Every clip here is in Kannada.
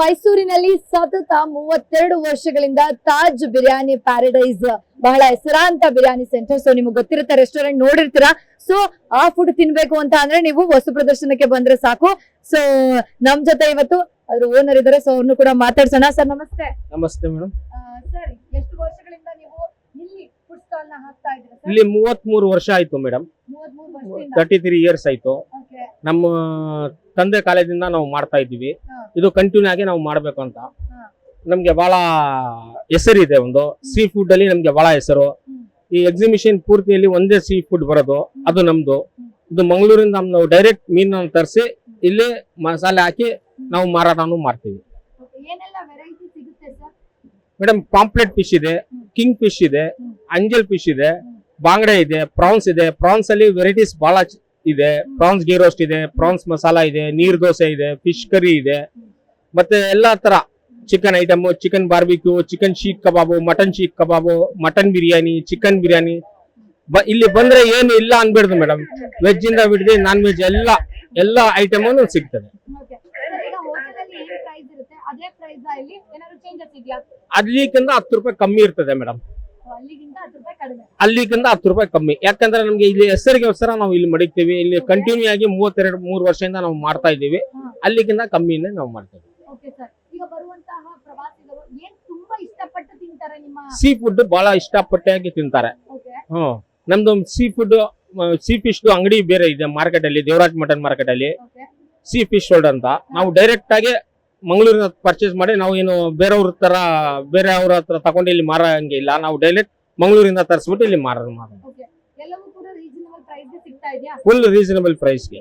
ಮೈಸೂರಿನಲ್ಲಿ ಸತತ ಮೂವತ್ತೆರಡು ವರ್ಷಗಳಿಂದ ತಾಜ್ ಬಿರಿಯಾನಿ ಪ್ಯಾರಡೈಸ್ ಬಹಳ ಹೆಸರಾಂತ ಬಿರಿಯಾನಿ ಸೆಂಟರ್ ಸೊ ನಿಮ್ಗೆ ಗೊತ್ತಿರುತ್ತೆ ರೆಸ್ಟೋರೆಂಟ್ ನೋಡಿರ್ತೀರಾ? ಸೊ ಆ ಫುಡ್ ತಿನ್ಬೇಕು ಅಂತ ಅಂದ್ರೆ ನೀವು ವಸ್ತು ಪ್ರದರ್ಶನಕ್ಕೆ ಬಂದ್ರೆ ಸಾಕು. ಸೊ ನಮ್ ಜೊತೆ ಇವತ್ತು ಅದ್ರ ಓನರ್ ಇದಾರೆ. ಸೊ ಅವ್ರನ್ನು ಕೂಡ ಮಾತಾಡ್ಸೋಣ. ಸರ್ ನಮಸ್ತೆ. ನಮಸ್ತೆ ಮೇಡಮ್. ಸರ್ ಎಷ್ಟು ವರ್ಷಗಳಿಂದ ನೀವು ಇಲ್ಲಿ ಫುಡ್ ಸ್ಟಾಲ್ನ ಹಾಕ್ತಾ ಇದ್ದೀರಾ ಸರ್ ಇಲ್ಲಿ ಮೂವತ್ತ್ ಮೂರು ವರ್ಷ ಆಯ್ತು ಮೇಡಮ್. ತರ್ಟಿ ತ್ರೀ ಇಯರ್ಸ್ ಆಯ್ತು. ನಮ್ಮ ತಂದೆ ಕಾಲೇಜಿಂದ ನಾವು ಮಾಡ್ತಾ ಇದ್ದೀವಿ. ಇದು ಕಂಟಿನ್ಯೂ ಆಗಿ ನಾವು ಮಾಡಬೇಕು ಅಂತ. ನಮಗೆ ಬಹಳ ಹೆಸರಿದೆ ಒಂದು. ಸೀ ಫುಡ್ ಅಲ್ಲಿ ನಮ್ಗೆ ಬಹಳ ಹೆಸರು. ಈ ಎಕ್ಸಿಬಿಷನ್ ಪೂರ್ತಿಯಲ್ಲಿ ಒಂದೇ ಸೀ ಫುಡ್ ಬರೋದು. ಅದು ನಮ್ದು. ಇದು ಮಂಗಳೂರಿಂದ ನಾವು ಡೈರೆಕ್ಟ್ ಮೀನನ್ನು ತರಿಸಿ ಇಲ್ಲಿ ಮಸಾಲೆ ಹಾಕಿ ನಾವು ಮಾರಾಟನೂ ಮಾಡ್ತೀವಿ. ಮೇಡಮ್ ಪಾಂಪ್ಲೆಟ್ ಫಿಶ್ ಇದೆ ಕಿಂಗ್ ಫಿಶ್ ಇದೆ. ಅಂಜಲ್ ಫಿಶ್ ಇದೆ. ಬಾಂಗ್ಡೆ ಇದೆ ಪ್ರಾನ್ಸ್ ಇದೆ. ಪ್ರಾನ್ಸ್ ಅಲ್ಲಿ ವೆರೈಟೀಸ್ ಬಹಳ ಇದೆ. ಪ್ರಾನ್ಸ್ ಗೀ ರೋಸ್ಟ್ ಇದೆ ಪ್ರಾನ್ಸ್ ಮಸಾಲಾ ಇದೆ ನೀರ್ ದೋಸೆ ಇದೆ ಫಿಶ್ ಕರಿ ಇದೆ. ಮತ್ತೆ ಎಲ್ಲಾ ತರ chicken item chicken barbecue chicken seekh kebab mutton seekh kebab mutton biryani chicken biryani ಇಲ್ಲಿ ಬಂದ್ರೆ ಏನು ಇಲ್ಲ ಅನ್ಬಿಡ್ದು ಮೇಡಮ್ ವೆಜ್ ಇಂದ ಬಿಡದೆ ನಾನ್ ವೆಜ್ ಎಲ್ಲ ಎಲ್ಲ ಐಟಮ್ ಸಿಗ್ತದೆ. ಅಲ್ಲಿಗಿಂತ ಹತ್ತು ರೂಪಾಯಿ ಕಮ್ಮಿ ಇರ್ತದೆ ಮೇಡಮ್ ಅಲ್ಲಿಗಿಂತ ಹತ್ತು ರೂಪಾಯಿ ಕಮ್ಮಿ. ಯಾಕಂದ್ರೆ ನಮ್ಗೆ ಇಲ್ಲಿ ಹೆಸರಿಗೋಸ್ಕರ ನಾವು ಇಲ್ಲಿ ಮಡಿತೀವಿ ಇಲ್ಲಿ ಕಂಟಿನ್ಯೂ ಆಗಿ ಮೂವತ್ತೆರಡು ಮೂರು ವರ್ಷದಿಂದ ನಾವು ಮಾಡ್ತಾ ಇದ್ದೀವಿ. ಅಲ್ಲಿಗಿಂತ ಕಮ್ಮಿನೇ ನಾವು ಮಾಡ್ತೀವಿ ಓಕೆ ಸರ್ ಈಗ ಬರುವಂತಹ ಪ್ರವಾಸಿಗರು ಏನ್ ತುಂಬಾ ಇಷ್ಟಪಟ್ಟು ತಿಂತಾರೆ ನಿಮ್ಮ ಸೀ ಫುಡ್ ಬಹಳ ಇಷ್ಟಪಟ್ಟಾಗಿ ತಿಂತಾರೆ. ಹ್ಮ್ ನಮ್ದು ಸೀ ಫುಡ್ ಸೀ ಫಿಶ್ ಅಂಗಡಿ ಬೇರೆ ಇದೆ ಮಾರ್ಕೆಟ್ ಅಲ್ಲಿ ದೇವರಾಜ್ ಮಟನ್ ಮಾರ್ಕೆಟ್ ಅಲ್ಲಿ. ಸೀ ಫಿಶ್ ವರ್ಲ್ಡ್ ಅಂತ. ನಾವು ಡೈರೆಕ್ಟ್ ಆಗಿ ಮಂಗಳೂರಿನ ಪರ್ಚೇಸ್ ಮಾಡಿ ನಾವು ಏನು ಬೇರೆಯವ್ರ ತರ ಬೇರೆ ಅವ್ರ ಹತ್ರ ತಗೊಂಡು ಇಲ್ಲಿ ಮಾರಂಗೆ ಇಲ್ಲ. ನಾವು ಡೈರೆಕ್ಟ್ ಮಂಗಳೂರಿಂದ ತರಿಸ್ಬಿಟ್ಟು ಇಲ್ಲಿ ಮಾರ ಫುಲ್ ರೀಸನಬಲ್ ಪ್ರೈಸ್ಗೆ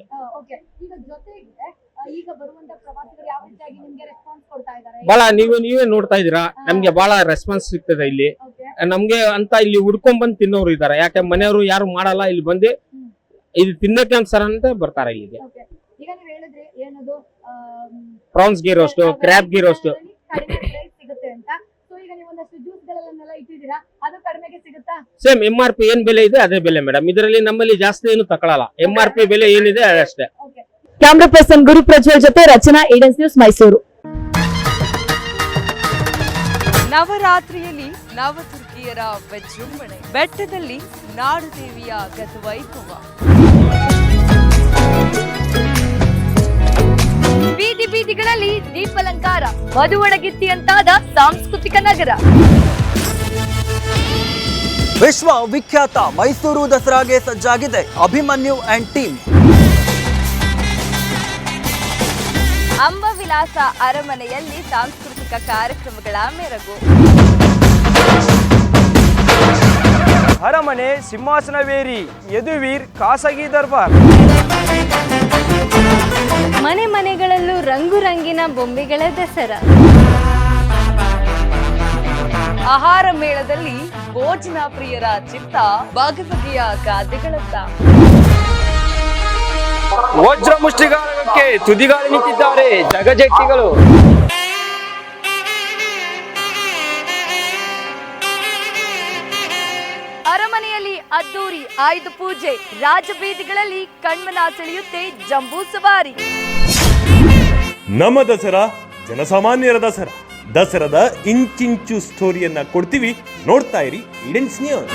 ಈಗ ಜೊತೆಗೆ ಆ, ಈಗ ಬರುವಂತ ಪ್ರವಾಸಿಗರು ಯಾವ ರೀತಿಯಾಗಿ ನಿಮ್ಗೆ ರೆಸ್ಪಾನ್ಸ್ ಕೊಡ್ತಾ ಇದ್ದಾರೆ? ಬಹಳ ನೀವು ನೀವೇ ನೋಡ್ತಾ ಇದೀರಾ ನಮ್ಗೆ ಬಹಳ ರೆಸ್ಪಾನ್ಸ್ ಸಿಗ್ತದೆ ಇಲ್ಲಿ. ನಮ್ಗೆ ಅಂತ ಇಲ್ಲಿ ಹುಡ್ಕೊಂಡ್ ಬಂದು ತಿನ್ನೋರು ಇದಾರೆ ಯಾಕೆ ಮನೆಯವರು ಯಾರು ಮಾಡಲ್ಲ ಇಲ್ಲಿ ಬಂದು. ಇದು ತಿನ್ನಕ್ಕೆ ಅಂತ ಸರ್ ಅಂತ ಬರ್ತಾರೆ ಇಲ್ಲಿಗೆ. ಈಗ ನೀವು ಹೇಳಿದ್ರೆ ಏನದು? Am, prawns ghee roast crab ghee roast ಸಿಗುತ್ತೆ ಅಂತ. ಸೇಮ್ ಎಂ ಆರ್ ಪಿ ಏನ್ ಬೆಲೆ ಇದೆ ಅದೇ ಬೆಲೆ ಮೇಡಮ್ ಇದರಲ್ಲಿ ನಮ್ಮಲ್ಲಿ ಜಾಸ್ತಿ ಏನು ತಗೊಳಲ್ಲ. ಎಂ ಆರ್ ಪಿ ಬೆಲೆ ಏನಿದೆ ಅಷ್ಟೇ. ಕ್ಯಾಮ್ರಾ ಪರ್ಸನ್ ಗುರು ಪ್ರಜ್ವಲ್ ಜೊತೆ ರಚನಾ ಏಡೆನ್ಸ್ ನ್ಯೂಸ್ ಮೈಸೂರು. ನವರಾತ್ರಿಯಲ್ಲಿ ನವದುರ್ಗಿಯರ ವಿಜೃಂಭಣೆ. ಬೆಟ್ಟದಲ್ಲಿ ನಾಡುದೇವಿಯ ಗತವೈಭವ ಬೀದಿ ಬೀದಿಗಳಲ್ಲಿ ದೀಪಾಲಂಕಾರ. ಮಧುವಣಗಿತ್ತಿಯಂತಾದ ಸಾಂಸ್ಕೃತಿಕ ನಗರ. ವಿಶ್ವ ವಿಖ್ಯಾತ ಮೈಸೂರು ದಸರಾಗೆ ಸಜ್ಜಾಗಿದೆ ಅಭಿಮನ್ಯು ಅಂಡ್ ಟೀಮ್. ಅಂಬವಿಲಾಸ ಅರಮನೆಯಲ್ಲಿ ಸಾಂಸ್ಕೃತಿಕ ಕಾರ್ಯಕ್ರಮಗಳ ಮೆರಗು. ಅರಮನೆ ಸಿಂಹಾಸನವೇರಿ ಯದುವೀರ್ ಖಾಸಗಿ ದರ್ಬಾರ್. ಮನೆ ಮನೆಗಳಲ್ಲೂ ರಂಗು ರಂಗಿನ ಬೊಂಬೆಗಳ ದಸರಾ. ಆಹಾರ ಮೇಳದಲ್ಲಿ ಭೋಜನ ಪ್ರಿಯರ ಚಿತ್ತ ಬಗೆ ಬಗೆಯ ಖಾದ್ಯಗಳತ್ತ ವಜ್ರ ಮುಷ್ಟಿಗಾರಕ್ಕೆ ತುದಿಗಾಲಿ ನಿಂತಿದ್ದಾರೆ ಜಗಜೆಟ್ಟಿಗಳು ಅರಮನೆಯಲ್ಲಿ ಅದ್ದೂರಿ ಆಯುಧ ಪೂಜೆ ರಾಜಬೀದಿಗಳಲ್ಲಿ ಕಣ್ಮನ ಸೆಳೆಯುತ್ತೆ ಜಂಬೂ ಸವಾರಿ. ನಮ್ಮ ದಸರಾ ಜನಸಾಮಾನ್ಯರ ದಸರಾ. ದಸರಾದ ಇಂಚಿಂಚು ಸ್ಟೋರಿಯನ್ನ ಕೊಡ್ತೀವಿ. ನೋಡ್ತಾ ಇರಿ ಇಡೆನ್ಸ್ ನ್ಯೂಸ್